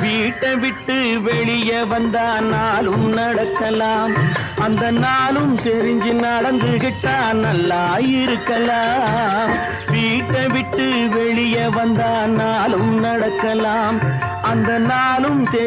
வீட்டை விட்டு வெளியே வந்தா நாளும் நடக்கலாம். அந்த நாளும் தெரிஞ்சு நடந்துகிட்டா நல்லா இருக்கலாம். வீட்டை விட்டு வெளியே வந்தா நாளும் நடக்கலாம். அந்த நாளும் தெரி-